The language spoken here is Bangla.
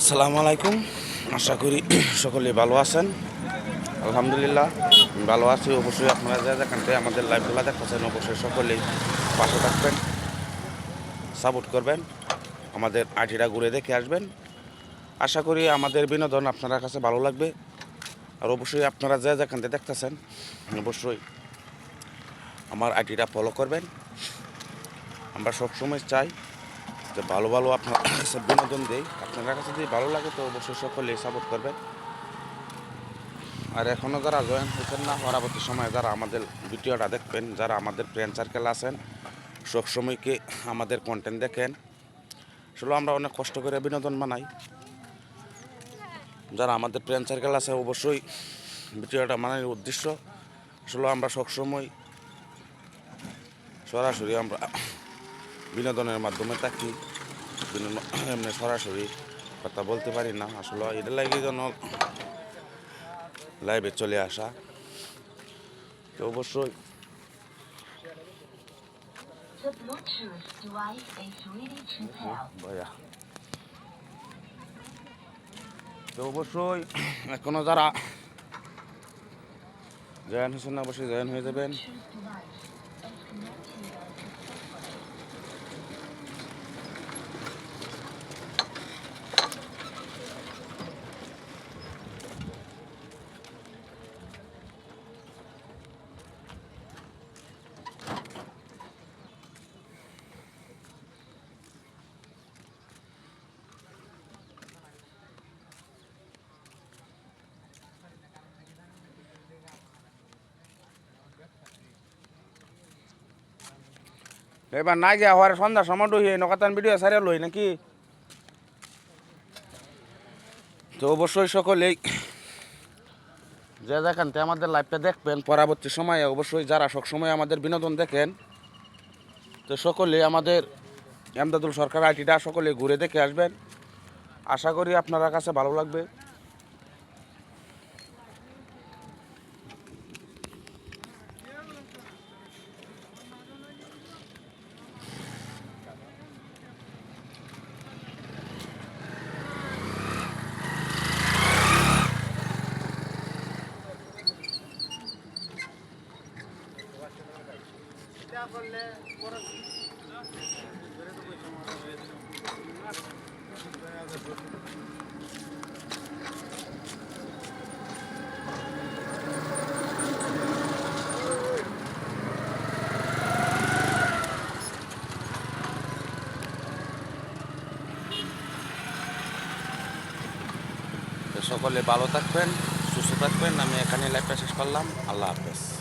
আসসালামু আলাইকুম। আশা করি সকলে ভালো আছেন। আলহামদুলিল্লাহ ভালো আছি। অবশ্যই আপনারা যা যেখান থেকে আমাদের লাইভগুলো দেখাচ্ছেন অবশ্যই সকলেই পাশে থাকবেন, সাপোর্ট করবেন, আমাদের আইটিটা ঘুরে দেখে আসবেন। আশা করি আমাদের বিনোদন আপনার কাছে ভালো লাগবে। আর অবশ্যই আপনারা যা যেখান থেকে দেখতেছেন, অবশ্যই আমার আইটিটা ফলো করবেন। আমরা সবসময় চাই যে ভালো ভালো আপনার কাছে বিনোদন দেই। আপনার কাছে যদি ভালো লাগে তো অবশ্যই সকলে সাপোর্ট করবেন। আর এখনও যারা জয়েন হয়েছেন না, পরবর্তী সময়ে যারা আমাদের ভিডিওটা দেখবেন, যারা আমাদের ফ্রেন্ড সার্কেল আছেন, সবসময়কে আমাদের কন্টেন্ট দেখেন। আসলে আমরা অনেক কষ্ট করে বিনোদন বানাই। যারা আমাদের ফ্রেন্ড সার্কেল আছে, অবশ্যই ভিডিওটা মানার উদ্দেশ্য। আসলে আমরা সবসময় সরাসরি আমরা বিনোদনের মাধ্যমে থাকি। বিনোদন এমনি সরাসরি কথা বলতে পারি না। আসলে এটা লাগে যেন লাইভে চলে আসা। তো অবশ্যই তো অবশ্যই এখনও যারা জয়েন হয়েছেন অবশ্যই জয়েন হয়ে যাবেন। এবার না গিয়া হওয়ার সন্ধ্যার সময় ডুহি নকাতান ভিডিও সারিয়া লই নাকি? তো অবশ্যই সকলেই যে যেখান থেকে আমাদের লাইভটা দেখবেন, পরবর্তী সময়ে অবশ্যই যারা সবসময় আমাদের বিনোদন দেখেন, তো সকলে আমাদের এমদাদুল সরকার আইটিটা সকলে ঘুরে দেখে আসবেন। আশা করি আপনারা কাছে ভালো লাগবে। সকলে ভালো থাকবেন সুস্থ থাকবেন। আমি এখানে লাইভটা শেষ করলাম। আল্লাহ হাফেজ।